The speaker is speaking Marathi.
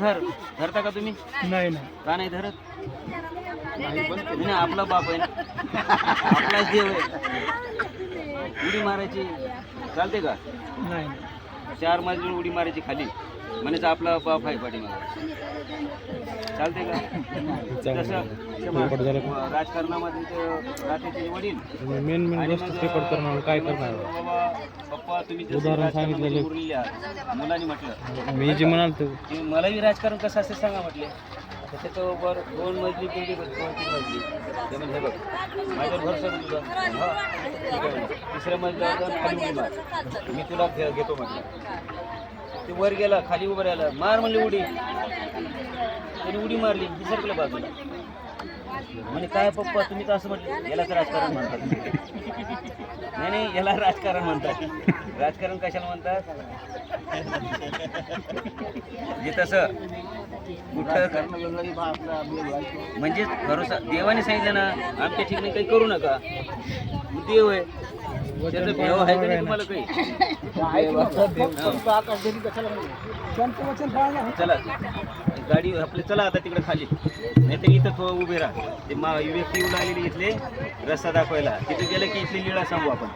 धर. धरता का तुम्ही? नाही नाही. का नाही धरत? नाही आपला बाप आहे ना. आपलाच देव आहे. उडी मारायची. चालते का? नाही चार मजली उडी मारायची खाली. म्हणायचं आपला बाप आहे पाठीमागे. चालते का? तसं राजकारणामध्ये ते राहते वडील. मेन मेन गोष्ट काय करणार? बाबा पप्पा तुम्ही जसं उदाहरण राजकारणामध्ये सांगितलेलं. आहात. मुलांनी म्हटलं. मी जे म्हणाल ते. की मलाही राजकारण कसं असते सांगा म्हटले. आता त्याच्यावर दोन मजली बिल्डिंग होती दोन तीन मजली. ते म्हणजे हे बघ माझ्यावर भरसा तुझा. तिसऱ्या मजल्यावर जाऊन खाली उडी मार. मी तुला घे- घेतो म्हटलं. ते वर गेला खाली उभं राहिला मार म्हणली उडी. त्याने उडी मारली ही सरकलं बाजूला. म्हणे काय पप्पा तुम्ही तर असं म्हटलं यालाच राजकारण म्हणतात. नाही नाही याला राजकारण म्हणतात. राजकारण कशाला म्हणतात? जे तसं. कुठं? म्हणजे भरोसा देवाने सांगितलं ना आमच्या ठिकाणी काही करू नका. देव आहे. त्याचं देव आहे का नाही तुम्हाला काही? चला. गाडी आपले चला आता तिकडे खाली. नाहीतर इथं थोडं उभे राहा. ते मा व्यक्ती येऊन आलेले इथले रस्ता दाखवायला. तिथे गेलं की इथली लीळा सांगू आपण.